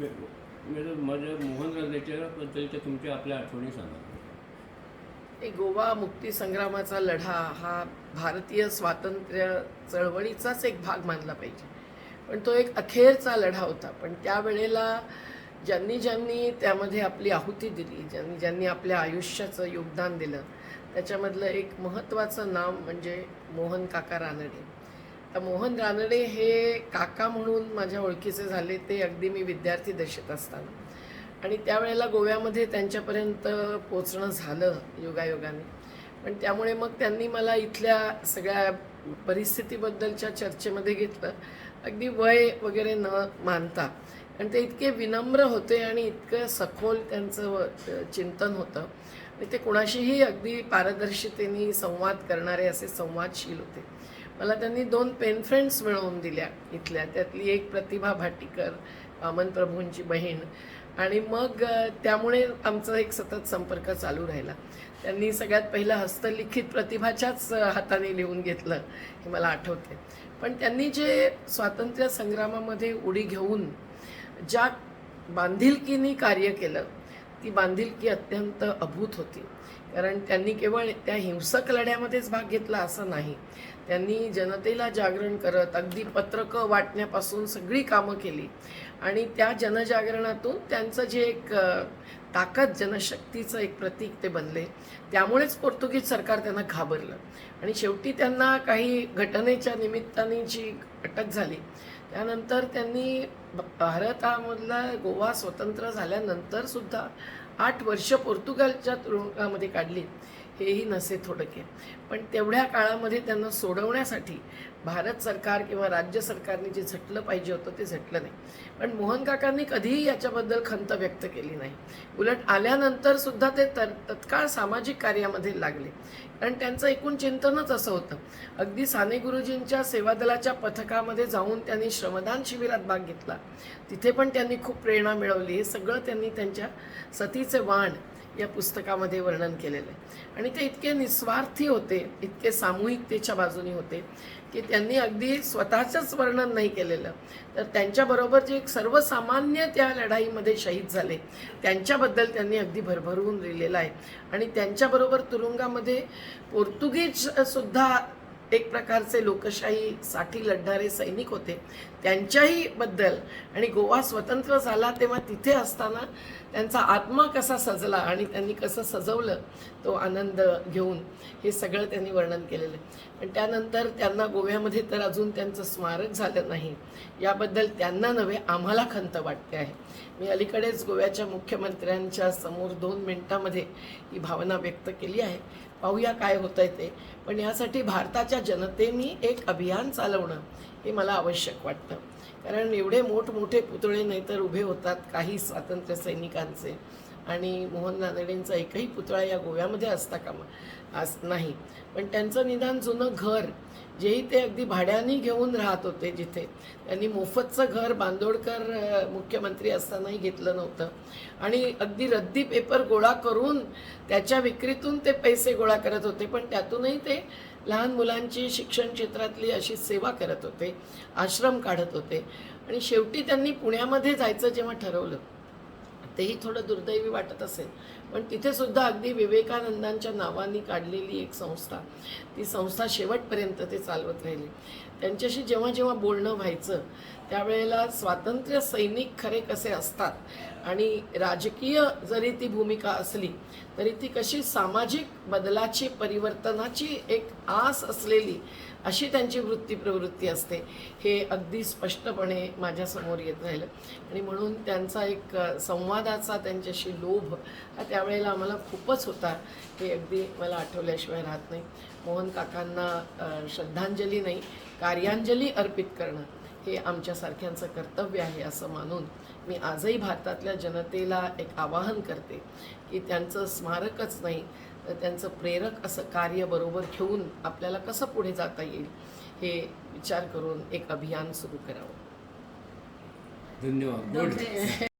माझ्या मोहन गांधीच्या बद्दलच्या तुमच्या आपल्या आठवणी सांगा गोवा मुक्ती संग्रामाचा लढा हा भारतीय स्वातंत्र्य चळवळीचाच एक भाग मानला पाहिजे. पण तो एक अखेरचा लढा होता. पण त्यावेळेला ज्यांनी ज्यांनी त्यामध्ये आपली आहुती दिली ज्यांनी ज्यांनी आपल्या आयुष्याचं योगदान दिलं त्याच्यामधलं एक महत्त्वाचं नाव म्हणजे मोहन काका रानडे. तर मोहन रानडे हे काका म्हणून माझ्या ओळखीचे झाले ते अगदी मी विद्यार्थी दशेत असताना. आणि त्यावेळेला गोव्यामध्ये त्यांच्यापर्यंत पोचणं झालं योगायोगाने. पण त्यामुळे मग त्यांनी मला इथल्या सगळ्या परिस्थितीबद्दलच्या चर्चेमध्ये घेतलं. अगदी वय वगैरे न मानता. आणि ते इतके विनम्र होते आणि इतकं सखोल त्यांचं चिंतन होतं. आणि ते कुणाशीही अगदी पारदर्शितेने संवाद करणारे असे संवादशील होते. मला त्यांनी दोन पेन फ्रेंड्स मिळवून दिल्या इथल्या. त्यातली एक प्रतिभा भाटीकर वामन प्रभूंची बहीण. आणि मग त्यामुळे आमचा एक सतत संपर्क चालू राहिला. त्यांनी सगळ्यात पहिलं हस्तलिखित प्रतिभाच्याच हाताने लिहून घेतलं हे मला आठवते पण त्यांनी जे स्वातंत्र्य संग्रामामध्ये उडी घेऊन ज्या बांधिलकीनी कार्य केलं ती बांधिलकी अत्यंत अभूत होती. कारण त्यांनी केवळ त्या हिंसक लढ्यामध्येच भाग घेतला असं नाही. त्यांनी जनतेला जागरण करत अगदी पत्रकं वाटण्यापासून सगळी कामं केली. आणि त्या जनजागरणातून त्यांचं जे एक ताकद जनशक्तीचं एक प्रतीक ते बनले. त्यामुळेच पोर्तुगीज सरकार त्यांना घाबरलं. आणि शेवटी त्यांना काही घटनेच्या निमित्ताने जी अटक झाली त्यानंतर त्यांनी भारतामधला गोवा स्वतंत्र झाल्यानंतर सुद्धा आठ वर्ष पोर्तुगालच्या तुरुंगामध्ये काढली. हेही नसे थोडके. पण तेवढ्या काळामध्ये त्यांना सोडवण्यासाठी भारत सरकार किंवा राज्य सरकारने जे झटलं पाहिजे होतं ते झटलं नाही. पण मोहन काकांनी कधीही याच्याबद्दल खंत व्यक्त केली नाही. उलट आल्यानंतर सुद्धा ते तर तत्काळ सामाजिक कार्यामध्ये लागले. कारण त्यांचं एकूण चिंतनच असं होतं. अगदी साने गुरुजींच्या सेवादलाच्या पथकामध्ये जाऊन त्यांनी श्रमदान शिबिरात भाग घेतला. तिथे पण त्यांनी खूप प्रेरणा मिळवली. हे सगळं त्यांनी त्यांच्या सतीचे वाण या पुस्तकामध्ये वर्णन केलेलं आहे. आणि ते इतके निस्वार्थी होते इतके सामूहिकतेच्या बाजूनी होते की त्यांनी अगदी स्वतःचंच वर्णन नाही केलेलं. तर त्यांच्याबरोबर जे एक सर्वसामान्य त्या लढाईमध्ये शहीद झाले त्यांच्याबद्दल त्यांनी अगदी भरभरून लिहिलेलं आहे. आणि त्यांच्याबरोबर तुरुंगामध्ये पोर्तुगीज सुद्धा एक प्रकारचे लोकशाहीसाठी लढणारे सैनिक होते. त्यांच्याही बद्दल आणि गोवा स्वतंत्र झाला तेव्हा तिथे असताना त्यांचा आत्मा कसा सजला आणि त्यांनी कसं सजवलं तो आनंद घेऊन हे सगळं त्यांनी वर्णन केलेलं आहे. पण त्यानंतर त्यांना गोव्यामध्ये तर अजून त्यांचं स्मारक झालं नाही. याबद्दल त्यांना नव्हे आम्हाला खंत वाटते आहे. मी अलीकडेच गोव्याच्या मुख्यमंत्र्यांच्या समोर दोन मिनिटामध्ये ही भावना व्यक्त केली आहे. पाहूया काय होतंय ते. पण यासाठी भारताच्या जनतेनी एक अभियान चालवणं हे मला आवश्यक वाटतं. कारण एवढे मोठमोठे पुतळे नाहीतर उभे होतात काही स्वातंत्र्य सैनिकांचे. आणि मोहन नांदेडेंचा एकही पुतळा या गोव्यामध्ये असता कामा आज नाही. पण त्यांचं निदान जुनं घर जेही ते अगदी भाड्याने घेऊन राहत होते जिथे त्यांनी मोफतचं घर बांदोडकर मुख्यमंत्री असतानाही घेतलं नव्हतं. आणि अगदी रद्दी पेपर गोळा करून त्याच्या विक्रीतून ते पैसे गोळा करत होते पण त्यातूनही ते लहान मुलांची शिक्षण क्षेत्रातली अशी सेवा करत होते आश्रम काढत होते. आणि शेवटी त्यांनी पुण्यामध्ये जायचं जेव्हा ठरवलं तेही थोडं दुर्दैवी वाटत असेल. पण तिथे सुद्धा अगदी विवेकानंदांच्या नावाने काढलेली एक संस्था. ती संस्था शेवटपर्यंत ते चालवत राहिली. त्यांच्याशी जेव्हा जेव्हा बोलणं व्हायचं त्यावेळेला स्वातंत्र्य सैनिक खरे कसे असतात आणि राजकीय जरी ती भूमिका असली तरी ती कशी सामाजिक बदलाची परिवर्तनाची एक आस असलेली अशी त्यांची वृत्ती प्रवृत्ती असते हे अगदी स्पष्टपणे माझ्यासमोर येत राहिलं. आणि म्हणून त्यांचा एक संवादाचा त्यांच्याशी लोभ हा त्यावेळेला आम्हाला खूपच होता. हे अगदी मला आठवल्याशिवाय राहत नाही. मोहन काकांना श्रद्धांजली नाही कार्यांजली अर्पित करणं हे आमच्यासारख्यांचं कर्तव्य आहे असं मानून मी आजही भारतातल्या जनतेला एक आवाहन करते की त्यांचं स्मारकच नाही तर त्यांचं प्रेरक असं कार्य बरोबर घेऊन आपल्याला कसं पुढे जाता येईल हे विचार करून एक अभियान सुरू करावं. धन्यवाद. गुड